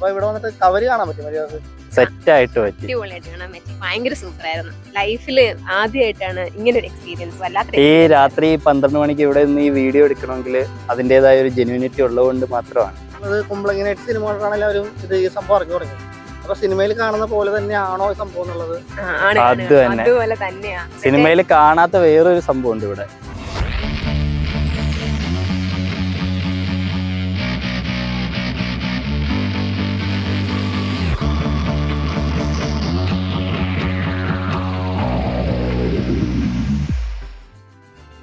അപ്പൊ ഇവിടെ വന്നിട്ട് കവര് കാണാൻ പറ്റും മര്യാദ സെറ്റ് ആയിട്ട് പറ്റി. അടിപൊളിയായിട്ട് കാണാൻ പറ്റി. ഭയങ്കര സൂപ്പർ ആയിരുന്നു ലൈഫിൽ ആദ്യമായിട്ടാണ് ഇങ്ങനെ ഒരു എക്സ്പീരിയൻസ് വല്ലാത്ത ഈ രാത്രി പന്ത്രണ്ട് മണിക്ക് ഇവിടെ നിന്ന് ഈ വീഡിയോ എടുക്കണമെങ്കിൽ അതിന്റെതായ ഒരു ജെന്യൂനിറ്റി ഉള്ളതുകൊണ്ട് മാത്രമാണ്. അത് കുമ്പളങ്ങനായിട്ട് സിനിമകളാണ് എല്ലാവരും ഇത് ഈ സംഭവം അറിഞ്ഞു തുടങ്ങി. അപ്പൊ സിനിമയിൽ കാണുന്ന പോലെ തന്നെയാണോ ഈ സംഭവം എന്നുള്ളത്. അത് തന്നെ. അതുപോലെ തന്നെയാ. സിനിമയിൽ കാണാത്ത വേറൊരു സംഭവം ഉണ്ട് ഇവിടെ.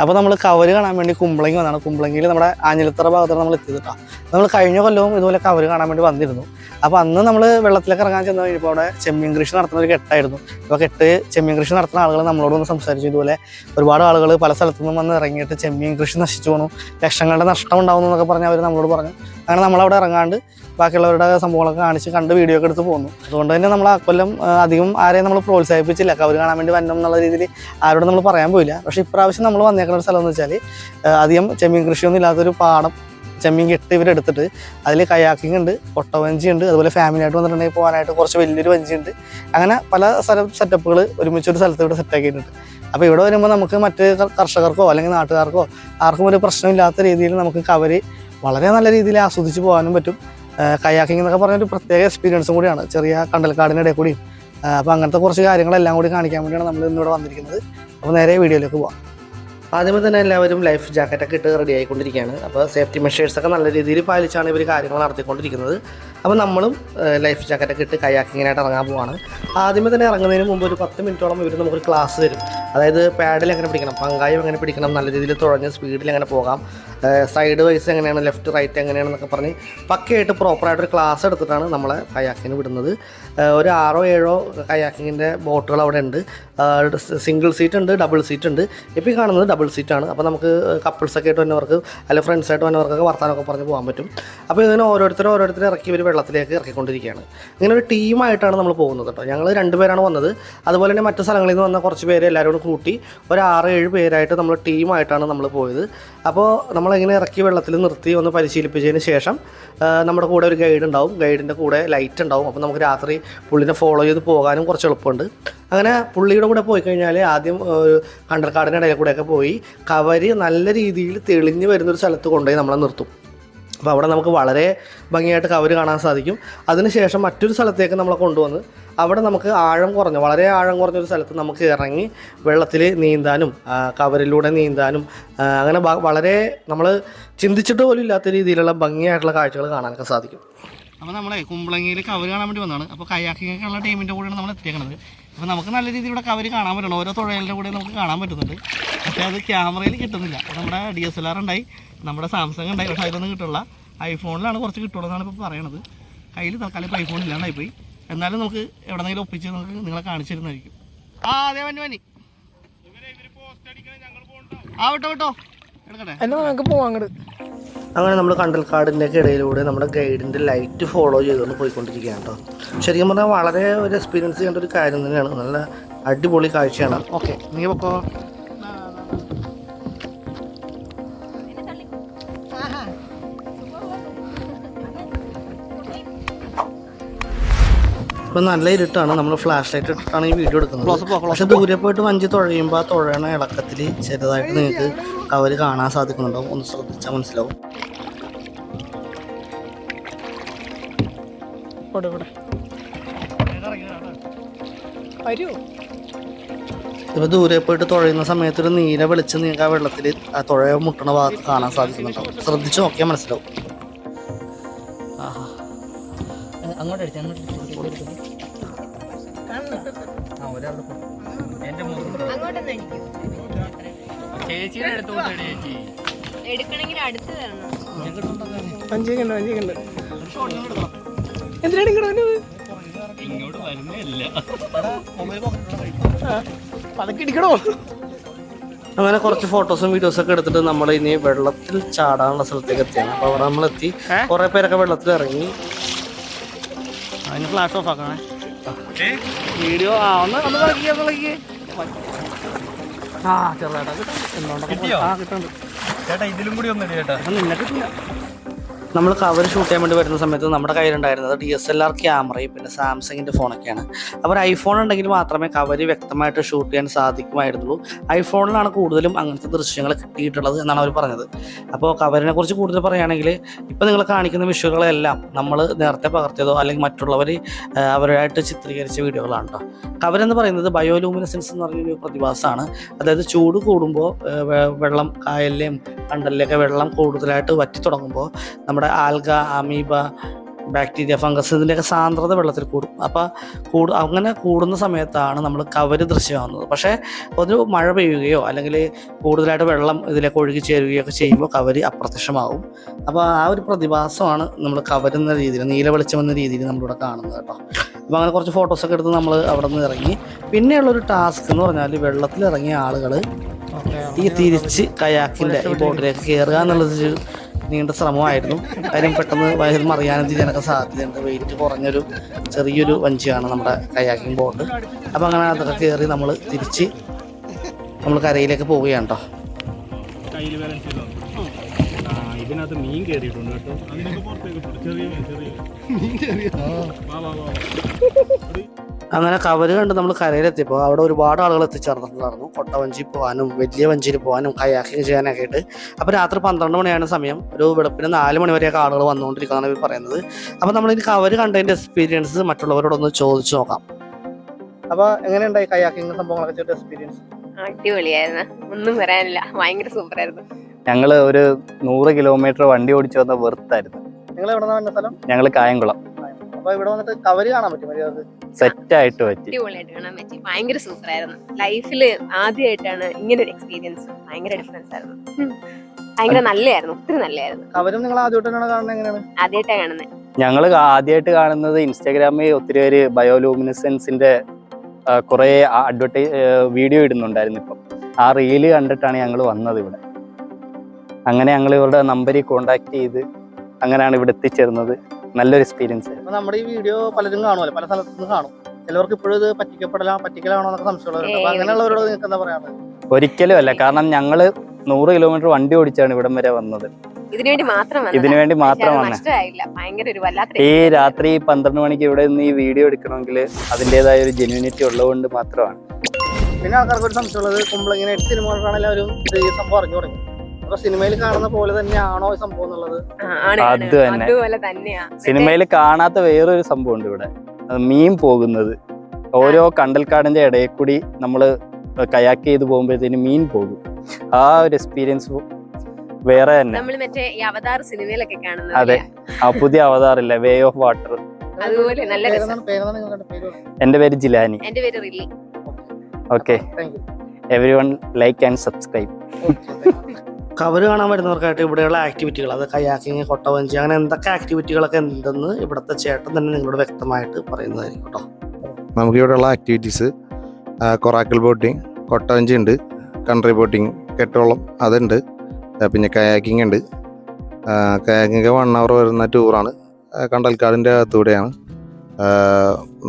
അപ്പോൾ നമ്മൾ കവർ കാണാൻ വേണ്ടി കുമ്പളങ്ങി വന്നാണ്. കുമ്പളങ്ങിയിൽ നമ്മുടെ ആഞ്ഞിലത്തറ ഭാഗത്താണ് നമ്മൾ എത്തിയത് കേട്ടോ നമ്മൾ കഴിഞ്ഞ കൊല്ലവും ഇതുപോലെ കവർ കാണാൻ വേണ്ടി വന്നിരുന്നു. അപ്പോൾ അന്ന് നമ്മൾ വെള്ളത്തിലേക്ക് ഇറങ്ങാൻ ചെന്ന് കഴിഞ്ഞപ്പോൾ അവിടെ ചെമ്മീൻ കൃഷി നടത്തുന്ന ഒരു കെട്ടായിരുന്നു. അപ്പോൾ കെട്ട് ചെമ്മീൻ കൃഷി നടത്തുന്ന ആളുകൾ നമ്മളോട് ഒന്ന് സംസാരിച്ചു. ഇതുപോലെ ഒരുപാട് ആളുകൾ പല സ്ഥലത്തു നിന്നും വന്ന് ഇറങ്ങിയിട്ട് ചെമ്മീൻ കൃഷി നശിച്ചു പോകണം ലക്ഷങ്ങളുടെ നഷ്ടം ഉണ്ടാവുന്നു എന്നൊക്കെ പറഞ്ഞ് അവർ നമ്മളോട് പറഞ്ഞു. അങ്ങനെ നമ്മളവിടെ ഇറങ്ങാണ്ട് ബാക്കിയുള്ളവരുടെ സംഭവങ്ങളൊക്കെ കാണിച്ച് കണ്ട് വീഡിയോ ഒക്കെ എടുത്ത് പോകുന്നു അതുകൊണ്ട് തന്നെ നമ്മൾ ആ കൊല്ലം അധികം ആരെയും നമ്മൾ പ്രോത്സാഹിപ്പിച്ചില്ല. കവർ കാണാൻ വേണ്ടി വരണം എന്നുള്ള രീതിയിൽ ആരോടും നമ്മൾ പറയാൻ പോയില്ല. പക്ഷേ ഇപ്രാവശ്യം നമ്മൾ വന്നേക്കുന്ന ഒരു സ്ഥലം എന്ന് വെച്ചാൽ അധികം ചെമ്മീൻ കൃഷിയൊന്നും ഇല്ലാത്തൊരു പാടം ചെമ്മീൻ കെട്ട് ഇവരെടുത്തിട്ട് അതിൽ കയാക്കിംഗ് ഉണ്ട് ഒട്ടവഞ്ചി ഉണ്ട് അതുപോലെ ഫാമിലി ആയിട്ട് വന്നിട്ടുണ്ടെങ്കിൽ പോകാനായിട്ട് കുറച്ച് വലിയൊരു വഞ്ചി ഉണ്ട്. അങ്ങനെ പല സ്ഥല സെറ്റപ്പുകൾ ഒരുമിച്ച് ഒരു സ്ഥലത്ത് ഇവിടെ സെറ്റാക്കിയിട്ടുണ്ട് അപ്പോൾ ഇവിടെ വരുമ്പോൾ നമുക്ക് മറ്റ് കർ- കർഷകർക്കോ അല്ലെങ്കിൽ നാട്ടുകാർക്കോ ആർക്കും ഒരു പ്രശ്നമില്ലാത്ത രീതിയിൽ നമുക്ക് കവര് വളരെ നല്ല രീതിയിൽ ആസ്വദിച്ച് പോകാനും പറ്റും. കയാക്കിംഗ് എന്നൊക്കെ പറഞ്ഞ ഒരു പ്രത്യേക എക്സ്പീരിയൻസും കൂടിയാണ്. ചെറിയ കണ്ടൽക്കാടിനിടെ കൂടിയും അപ്പോൾ അങ്ങനത്തെ കുറച്ച് കാര്യങ്ങളെല്ലാം കൂടി കാണിക്കാൻ വേണ്ടിയാണ് നമ്മൾ ഇന്നിവിടെ വന്നിരിക്കുന്നത്. അപ്പോൾ നേരെ വീഡിയോയിലേക്ക് പോവാം. ആദ്യമേ തന്നെ എല്ലാവരും ലൈഫ് ജാക്കറ്റൊക്കെ ഇട്ട് റെഡി ആയിക്കൊണ്ടിരിക്കുകയാണ്. അപ്പോൾ സേഫ്റ്റി മെഷേഴ്സൊക്കെ നല്ല രീതിയിൽ പാലിച്ചാണ് ഇവർ കാര്യങ്ങൾ നടത്തിക്കൊണ്ടിരിക്കുന്നത്. അപ്പോൾ നമ്മളും ലൈഫ് ജാക്കറ്റൊക്കെ ഇട്ട് കയാക്കിങ്ങിനായിട്ട് ഇറങ്ങാൻ പോവാണ്. ആദ്യമേ തന്നെ ഇറങ്ങുന്നതിന് മുമ്പ് ഒരു പത്ത് മിനിറ്റോളം ഇവർ നമുക്കൊരു ക്ലാസ് തരും. അതായത് പാഡിൽ എങ്ങനെ പിടിക്കണം പങ്കായം എങ്ങനെ പിടിക്കണം നല്ല രീതിയിൽ തുഴഞ്ഞ് സ്പീഡിൽ എങ്ങനെ പോകാം സൈഡ് വൈസ് എങ്ങനെയാണ് ലെഫ്റ്റ് റൈറ്റ് എങ്ങനെയാണെന്നൊക്കെ പറഞ്ഞ് പക്കയായിട്ട് പ്രോപ്പറായിട്ടൊരു ക്ലാസ് എടുത്തിട്ടാണ് നമ്മളെ കയാക്കിന് വിടുന്നത്. ഒരു ആറോ ഏഴോ കയാക്കിങ്ങിന്റെ ബോട്ടുകൾ അവിടെ ഉണ്ട്. സിംഗിൾ സീറ്റ് ഉണ്ട് ഡബിൾ സീറ്റ് ഉണ്ട്. ഇപ്പോൾ കാണുന്നത് ഡബിൾ സീറ്റാണ് അപ്പോൾ നമുക്ക് കപ്പിൾസൊക്കെ ആയിട്ട് വന്നവർക്ക് അല്ലെങ്കിൽ ഫ്രണ്ട്സായിട്ട് വന്നവർക്കൊക്കെ വർത്താനമൊക്കെ പറഞ്ഞ് പോകാൻ പറ്റും. അപ്പോൾ ഇതിന് ഓരോരുത്തരും ഓരോരുത്തരും ഇറക്കി ഇവർ വെള്ളത്തിലേക്ക് ഇറക്കിക്കൊണ്ടിരിക്കുകയാണ്. ഇങ്ങനെ ഒരു ടീമായിട്ടാണ് നമ്മൾ പോകുന്നത് കേട്ടോ. ഞങ്ങൾ രണ്ടുപേരാണ് വന്നത്. അതുപോലെ തന്നെ മറ്റു സ്ഥലങ്ങളിൽ നിന്ന് വന്ന കുറച്ച് പേര് എല്ലാവരും കൂടി കൂട്ടി ഒരു ആറ് ഏഴ് പേരായിട്ട് നമ്മൾ ടീമായിട്ടാണ് നമ്മൾ പോയത്. അപ്പോൾ നമ്മളിങ്ങനെ ഇറക്കി വെള്ളത്തിൽ നിർത്തി ഒന്ന് പരിശീലിപ്പിച്ചതിന് ശേഷം നമ്മുടെ കൂടെ ഒരു ഗൈഡ് ഉണ്ടാവും. ഗൈഡിന്റെ കൂടെ ലൈറ്റ് ഉണ്ടാവും. അപ്പോൾ നമുക്ക് രാത്രി പുള്ളിനെ ഫോളോ ചെയ്ത് പോകാനും കുറച്ച് എളുപ്പമുണ്ട്. അങ്ങനെ പുള്ളിയുടെ കൂടെ പോയി കഴിഞ്ഞാൽ ആദ്യം കണ്ടൽക്കാടിന്റെ ഇടയിൽ കൂടെയൊക്കെ പോയി കവര് നല്ല രീതിയിൽ തെളിഞ്ഞ് വരുന്നൊരു സ്ഥലത്ത് കൊണ്ടുപോയി നമ്മളെ നിർത്തും. അപ്പോൾ അവിടെ നമുക്ക് വളരെ ഭംഗിയായിട്ട് കവർ കാണാൻ സാധിക്കും. അതിനുശേഷം മറ്റൊരു സ്ഥലത്തേക്ക് നമ്മളെ കൊണ്ടുവന്ന് അവിടെ നമുക്ക് ആഴം കുറഞ്ഞ വളരെ ആഴം കുറഞ്ഞൊരു സ്ഥലത്ത് നമുക്ക് ഇറങ്ങി വെള്ളത്തിൽ നീന്താനും കവറിലൂടെ നീന്താനും അങ്ങനെ വളരെ നമ്മൾ ചിന്തിച്ചിട്ട് പോലും ഇല്ലാത്ത രീതിയിലുള്ള ഭംഗിയായിട്ടുള്ള കാഴ്ചകൾ കാണാനൊക്കെ സാധിക്കും. അപ്പോൾ നമ്മളെ കുമ്പളങ്ങിയിൽ കവർ കാണാൻ വേണ്ടി വന്നതാണ്. അപ്പോൾ കയാക്കിങ്ങൊക്കെയുള്ള ടീമിന്റെ കൂടെയാണ് നമ്മൾ എത്തിയേക്കുന്നത് അപ്പോൾ നമുക്ക് നല്ല രീതിയിൽ ഇവിടെ കവര് കാണാൻ പറ്റണം ഓരോ തുഴയലിന്റെ കൂടെ നമുക്ക് കാണാൻ പറ്റുന്നുണ്ട്. പക്ഷേ അത് ക്യാമറയിൽ കിട്ടുന്നില്ല. നമ്മുടെ ഡി എസ് എൽ ആർ ഉണ്ടായി നമ്മുടെ സാംസങ് ഉണ്ടായി. പക്ഷേ അതിലൊന്നും കിട്ടുള്ള ഐഫോണിലാണ് കുറച്ച് കിട്ടുള്ളൂ എന്നാണ് ഇപ്പോൾ പറയണത്. കയ്യിൽ തൽക്കാലം ഇപ്പോൾ ഐഫോൺ ഇല്ലാണ്ടായിപ്പോയി എന്നാലും നമുക്ക് എവിടെന്നെങ്കിലും ഒപ്പിച്ച് നമുക്ക് നിങ്ങളെ കാണിച്ചിരുന്നായിരിക്കും ആ അതെ വന്നി വന്നി. ആ വിട്ടോ വിട്ടോ. എടുക്കട്ടെ. അങ്ങനെ നമ്മൾ കണ്ടൽക്കാടിന്റെ ഒക്കെ ഇടയിലൂടെ നമ്മുടെ ഗൈഡിന്റെ ലൈറ്റ് ഫോളോ ചെയ്തുകൊണ്ട് പോയിക്കൊണ്ടിരിക്കുകയാണ് കേട്ടോ. ശരിക്കും പറഞ്ഞാൽ വളരെ ഒരു എക്സ്പീരിയൻസ് ചെയ്യേണ്ട ഒരു കാര്യം തന്നെയാണ്. നല്ല അടിപൊളി കാഴ്ചയാണ്. ഓക്കെ നീ പൊക്കോ. ഇപ്പം നല്ല ഇരുട്ടാണ്. നമ്മൾ ഫ്ലാഷ് ലൈറ്റ് ഇട്ടിട്ടാണ് ഈ വീഡിയോ എടുക്കുന്നത്. പക്ഷെ ദൂരെ പോയിട്ട് വഞ്ചി തുഴയുമ്പോൾ ആ തുഴയണ ഇളക്കത്തിൽ ചെറുതായിട്ട് നിങ്ങൾക്ക് കവർ കാണാൻ സാധിക്കുന്നുണ്ടാവും. ഒന്ന് ശ്രദ്ധിച്ചാൽ മനസ്സിലാവും. ഇപ്പൊ ദൂരെ പോയിട്ട് തുഴയുന്ന സമയത്ത് ഒരു നീല വെളിച്ചം നിങ്ങൾക്ക് ആ വെള്ളത്തിൽ ആ തുഴയ മുട്ടണ ഭാഗത്ത് കാണാൻ സാധിക്കുന്നുണ്ടാവും. ശ്രദ്ധിച്ചു നോക്കിയാൽ മനസ്സിലാവും. അങ്ങോട്ട് അടിച്ചു അങ്ങോട്ട് ചേച്ചിയുടെ അടുത്തോട്ട് ചേച്ചി. എടുക്കണമെങ്കിൽ അടുത്ത് തരണം ഇങ്ങോട്ട് വരുന്നില്ല അങ്ങനെ കുറച്ച് ഫോട്ടോസും വീഡിയോസും ഒക്കെ എടുത്തിട്ട് നമ്മൾ ഇനി വെള്ളത്തിൽ ചാടാനുള്ള സ്ഥലത്തേക്ക് എത്തിയാണ്. അപ്പോൾ അവിടെ നമ്മളെത്തി കുറേ പേരൊക്കെ വെള്ളത്തിൽ ഇറങ്ങി. അതിന് ഫ്ലാഷ് ഓഫ് ആക്കണേ. വീഡിയോ ആ ഒന്ന് ഒന്ന് കളിക്കുക ഒന്ന് കളിക്കുക ആ എന്തുകൊണ്ടൊക്കെ ആ കിട്ടുന്നുണ്ട്. ചേട്ടാ ഇതിലും കൂടി ഒന്നും ചേട്ടാ. നിന്നെ കിട്ടില്ല. നമ്മൾ കവർ ഷൂട്ട് ചെയ്യാൻ വേണ്ടി വരുന്ന സമയത്ത് നമ്മുടെ കയ്യിലുണ്ടായിരുന്നത് ഡി എസ് എൽ ആർ ക്യാമറയും പിന്നെ സാംസങ്ങിന്റെ ഫോണൊക്കെയാണ് അപ്പോൾ ഐഫോൺ ഉണ്ടെങ്കിൽ മാത്രമേ കവർ വ്യക്തമായിട്ട് ഷൂട്ട് ചെയ്യാൻ സാധിക്കുമായിരുന്നുള്ളൂ. ഐഫോണിലാണ് കൂടുതലും അങ്ങനത്തെ ദൃശ്യങ്ങൾ കിട്ടിയിട്ടുള്ളത് എന്നാണ് അവർ പറഞ്ഞത്. അപ്പോൾ കവറിനെ കുറിച്ച് കൂടുതൽ പറയുകയാണെങ്കിൽ ഇപ്പോൾ നിങ്ങൾ കാണിക്കുന്ന വിഷയങ്ങളെല്ലാം നമ്മൾ നേരത്തെ പകർത്തിയതോ അല്ലെങ്കിൽ മറ്റുള്ളവർ അവരുമായിട്ട് ചിത്രീകരിച്ച വീഡിയോകളാണ് കേട്ടോ കവരെന്ന് പറയുന്നത് ബയോലൂമിനസൻസ് എന്ന് പറഞ്ഞൊരു പ്രതിഭാസമാണ്. അതായത് ചൂട് കൂടുമ്പോൾ വെള്ളം കായലിലെയും കണ്ടലിലെയൊക്കെ വെള്ളം കൂടുതലായിട്ട് വറ്റി തുടങ്ങുമ്പോൾ നമ്മുടെ ആൽഗ അമീബ ബാക്ടീരിയ ഫംഗസ് ഇതിന്റെയൊക്കെ സാന്ദ്രത വെള്ളത്തിൽ കൂടും. അപ്പോൾ കൂടു അങ്ങനെ കൂടുന്ന സമയത്താണ് നമ്മൾ കവര് ദൃശ്യമാകുന്നത്. പക്ഷേ ഒരു മഴ പെയ്യുകയോ അല്ലെങ്കിൽ കൂടുതലായിട്ട് വെള്ളം ഇതിലേക്ക് ഒഴുകി ചേരുകയോ ഒക്കെ ചെയ്യുമ്പോൾ കവര് അപ്രത്യക്ഷമാകും. അപ്പോൾ ആ ഒരു പ്രതിഭാസമാണ് നമ്മൾ കവരുന്ന രീതിയിൽ നീല വെളിച്ചം എന്ന രീതിയിൽ നമ്മളിവിടെ കാണുന്നത് കേട്ടോ. അപ്പോൾ അങ്ങനെ കുറച്ച് ഫോട്ടോസൊക്കെ എടുത്ത് നമ്മൾ അവിടെ നിന്ന് ഇറങ്ങി. പിന്നെയുള്ളൊരു ടാസ്ക് എന്ന് പറഞ്ഞാൽ വെള്ളത്തിൽ ഇറങ്ങിയ ആളുകൾ ഈ തിരിച്ച് കയാക്കിന്റെ ഈ ബോട്ടിലേക്ക് കയറുക എന്നുള്ളതൊരു നീണ്ട ശ്രമമായിരുന്നു. കാര്യം പെട്ടെന്ന് വയറിൽ മറിയാനും തിരിയാനൊക്കെ സാധ്യതയുണ്ട്. വെയിറ്റ് കുറഞ്ഞൊരു ചെറിയൊരു വഞ്ചിയാണ് നമ്മുടെ കയാക്കിംഗ് ബോട്ട് അപ്പോൾ അങ്ങനെ അതൊക്കെ കയറി നമ്മൾ തിരിച്ച് നമ്മൾ കരയിലേക്ക് പോവുകയാണ് കേട്ടോ കയ്യിൽ ബാലൻസ് ചെയ്തോ ആ ഇതിനകത്ത് മീൻ കയറിയിട്ടുണ്ട് കേട്ടോ. അങ്ങനെ കവര് കണ്ട് നമ്മൾ കരയിലെത്തിയപ്പോൾ അവിടെ ഒരുപാട് ആളുകൾ എത്തിച്ചേർന്നിട്ടുണ്ടായിരുന്നു കൊട്ടവഞ്ചി പോകാനും വലിയ വഞ്ചിയിൽ പോകാനും കയാക്കിങ് ചെയ്യാനൊക്കെ ആയിട്ട്. അപ്പോൾ രാത്രി പന്ത്രണ്ട് മണിയാണ് സമയം. ഒരു വെളുപ്പിന് നാല് മണി വരെയൊക്കെ ആളുകൾ വന്നുകൊണ്ടിരിക്കുന്നതാണ് ഇവർ പറയുന്നത്. അപ്പോൾ നമ്മൾ ഈ കവര് കണ്ടതിന്റെ എക്സ്പീരിയൻസ് മറ്റുള്ളവരോടൊന്ന് ചോദിച്ചു നോക്കാം. അപ്പോൾ എങ്ങനെയുണ്ടായി കയാക്കിങ് സംഭവങ്ങളൊക്കെ എക്സ്പീരിയൻസ് അടിപൊളിയായിരുന്നു. ഒന്നും പറയാനില്ല. ഭയങ്കര സൂപ്പർ ആയിരുന്നു. ഞങ്ങൾ ഒരു നൂറ് കിലോമീറ്റർ വണ്ടി ഓടിച്ചു വന്ന വെറുത്തായിരുന്നു. നിങ്ങൾ എവിടെ വന്ന സ്ഥലം? ഞങ്ങൾ കായംകുളം. അപ്പോൾ ഇവിടെ വന്നിട്ട് കവര് കാണാൻ പറ്റും സെറ്റ് ആയിട്ട് പറ്റി. അടിപൊളിയായിട്ട് കാണാൻ പറ്റി. ഭയങ്കര സൂപ്പർ ആയിരുന്നു ലൈഫിൽ ആദ്യമായിട്ടാണ് ഇങ്ങനെ ഒരു എക്സ്പീരിയൻസ് ഭയങ്കര ഡിഫറൻസ് ആയിരുന്നു. ഭയങ്കര നല്ലതായിരുന്നു ഒത്തിരി നല്ലതായിരുന്നു കവരും നിങ്ങൾ ആദ്യമായിട്ടാണ് കാണുന്നത്? എങ്ങനെയാണ്? ആദ്യമായിട്ടാണ് കാണുന്നത് ഞങ്ങൾ ആദ്യമായിട്ട് കാണുന്നത് ഇൻസ്റ്റാഗ്രാമിൽ ഒത്തിരി പേര് ബയോലൂമിനസെൻസിന്റെ കുറെ അഡ്വർടൈ വീഡിയോ ഇടുന്നുണ്ടായിരുന്നു ഇപ്പം. ആ റീൽ കണ്ടിട്ടാണ് ഞങ്ങൾ വന്നത് ഇവിടെ. അങ്ങനെ ഞങ്ങൾ ഇവരുടെ നമ്പറിൽ കോണ്ടാക്ട് ചെയ്ത് അങ്ങനെയാണ് ഇവിടെ എത്തിച്ചേർന്നത്. നല്ലൊരു എക്സ്പീരിയൻസ് നമ്മുടെ ഈ വീഡിയോ പലരും കാണുമല്ലോ? പല സ്ഥലത്തു നിന്ന് കാണും. ചിലവർക്ക് ഇപ്പോഴും ഇത് പറ്റിക്കപ്പെടലാ പറ്റിക്കലാണോ എന്നൊക്കെ സംശയമുള്ളവരുണ്ട്. അങ്ങനെയുള്ളവരോട് നിങ്ങൾക്ക് എന്താ പറയാനുള്ളത്? ഒരിക്കലും അല്ല. കാരണം ഞങ്ങൾ നൂറ് കിലോമീറ്റർ വണ്ടി ഓടിച്ചാണ് ഇവിടം വരെ വന്നത്. ഇതിനുവേണ്ടി മാത്രം വന്നതാ. ഇതിനു വേണ്ടി മാത്രം അത് വന്നത്. നഷ്ടമായില്ല. ഒരു വല്ലാത്ത ഈ രാത്രി പന്ത്രണ്ട് മണിക്ക് ഇവിടെ നിന്ന് ഈ വീഡിയോ എടുക്കണമെങ്കിൽ അതിന്റെതായ ഒരു ജെന്യൂനിറ്റി ഉള്ളതുകൊണ്ട് മാത്രമാണ്. പിന്നെ ആൾക്കാർക്ക് ഒരു സംശയമുള്ളത് കുമ്പളങ്ങനെ എട്ട് സിനിമകൾക്കാണ് എല്ലാവരും ഈ സംഭവം അറിഞ്ഞു തുടങ്ങി. സിനിമയിൽ കാണുന്ന പോലെ തന്നെയാണോ സംഭവം എന്നുള്ളത്. അത് തന്നെ. സിനിമയിൽ കാണാത്ത വേറൊരു സംഭവം ഉണ്ട് ഇവിടെ മീൻ പോകുന്നത്. ഓരോ കണ്ടൽക്കാടിന്റെ ഇടയിൽ കൂടി നമ്മൾ കയാക്ക് ചെയ്ത് പോകുമ്പോഴത്തേന് മീൻ പോകും. ആ ഒരു എക്സ്പീരിയൻസ് വേറെ തന്നെ. നമ്മൾ മറ്റേ ഈ അവതാർ സിനിമയിലൊക്കെ കാണുന്നത് അതെ. ആ പുതിയ അവതാറില്ല വേ ഓഫ് വാട്ടർ അതുപോലെ നല്ല പേരെന്താണ് പേര്? എന്റെ പേര് ജിലാനി. എന്റെ പേര് റില്ലി. Okay everyone like and subscribe cover കാണാൻ വരുന്നവർക്കായിട്ട് ഇവിടെയുള്ള ആക്ടിവിറ്റികൾ അത് കയാക്കിങ് കൊട്ടവഞ്ചി അങ്ങനെ എന്തൊക്കെ ആക്ടിവിറ്റികളൊക്കെ ഉണ്ടെന്ന് ഇവിടുത്തെ ചേട്ടൻ തന്നെ നിങ്ങളോട് വ്യക്തമായിട്ട് പറയുന്നതായിരിക്കും കേട്ടോ. നമുക്ക് ഇവിടെയുള്ള ആക്ടിവിറ്റീസ് കൊറാക്കൽ ബോട്ടിങ് കൊട്ടവഞ്ചി ഉണ്ട് കൺട്രി ബോട്ടിങ് കെട്ടോളം അതുണ്ട് പിന്നെ കയാക്കിങ് ഉണ്ട്. കയാക്കിങ് വൺ അവർ വരുന്ന ടൂറാണ് കണ്ടൽക്കാടിന്റെ അകത്തൂടെയാണ്.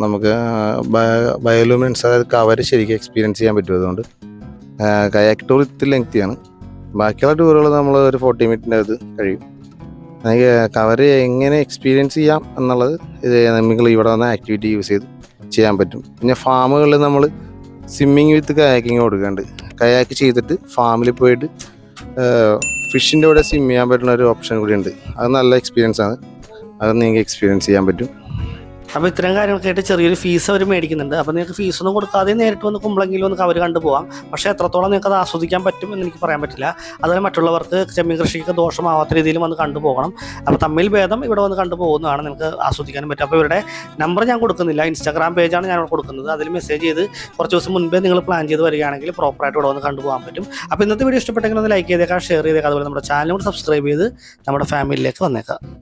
നമുക്ക് ബയോലൂമിനൻസ് അതായത് കവർ ശരിക്കും എക്സ്പീരിയൻസ് ചെയ്യാൻ പറ്റും അതുകൊണ്ട്. കയാക്ക് ടൂർ ഇത്തിരി ലെങ്തിയാണ് ബാക്കിയുള്ള ടൂറുകൾ നമ്മൾ ഒരു ഫോർട്ടി മിനിറ്റിന്റെ അത് കഴിയും. എനിക്ക് കവർ എങ്ങനെ എക്സ്പീരിയൻസ് ചെയ്യാം എന്നുള്ളത് ഇത് നിങ്ങൾ ഇവിടെ വന്ന ആക്ടിവിറ്റി യൂസ് ചെയ്ത് ചെയ്യാൻ പറ്റും. പിന്നെ ഫാമുകളിൽ നമ്മൾ സ്വിമ്മിങ് വിത്ത് കയാക്കിങ് കൊടുക്കുന്നുണ്ട്. കയാക്ക് ചെയ്തിട്ട് ഫാമിൽ പോയിട്ട് ഫിഷിന്റെ കൂടെ സ്വിം ചെയ്യാൻ പറ്റുന്ന ഒരു ഓപ്ഷൻ കൂടി ഉണ്ട്. അത് നല്ല എക്സ്പീരിയൻസ് ആണ്. അത് നിങ്ങൾക്ക് എക്സ്പീരിയൻസ് ചെയ്യാൻ പറ്റും. അപ്പോൾ ഇത്രയും കാര്യങ്ങളൊക്കെ ആയിട്ട് ചെറിയൊരു ഫീസ് അവർ മേടിക്കുന്നുണ്ട്. അപ്പോൾ നിങ്ങൾക്ക് ഫീസൊന്നും കൊടുക്കാതെ നേരിട്ട് വന്ന് കുമ്പളെങ്കിലും ഒന്ന് അവർ കണ്ടുപോകാം പക്ഷേ എത്രത്തോളം നിങ്ങൾക്ക് അത് ആസ്വദിക്കാൻ പറ്റും എന്ന് എനിക്ക് പറയാൻ പറ്റില്ല. അതുപോലെ മറ്റുള്ളവർക്ക് ചെമ്മീൻ കൃഷിക്ക് ദോഷമാവാത്ത രീതിയിൽ വന്ന് കണ്ടുപോകണം അപ്പോൾ തമ്മിൽ ഭേദം ഇവിടെ വന്ന് കണ്ടുപോകുന്നതാണ് നിങ്ങൾക്ക് ആസ്വദിക്കാനും പറ്റും അപ്പോൾ ഇവരുടെ നമ്പർ ഞാൻ കൊടുക്കുന്നില്ല. ഇൻസ്റ്റാഗ്രാം പേജാണ് ഞാൻ കൊടുക്കുന്നത്. അതിൽ മെസ്സേജ് ചെയ്ത് കുറച്ച് ദിവസം മുൻപേ നിങ്ങൾ പ്ലാൻ ചെയ്ത് വരികയാണെങ്കിൽ പ്രോപ്പറായിട്ട് ഇവിടെ വന്ന് കണ്ടുപോകാൻ പറ്റും. അപ്പോൾ ഇന്നത്തെ വീഡിയോ ഇഷ്ടപ്പെട്ടെങ്കിൽ ഒന്ന് ലൈക്ക് ചെയ്തേക്കാം ഷെയർ ചെയ്തേക്കാം. അതുപോലെ നമ്മുടെ ചാനലും സബ്സ്ക്രൈബ് ചെയ്ത് നമ്മുടെ ഫാമിലിയിലേക്ക് വന്നേക്കാം.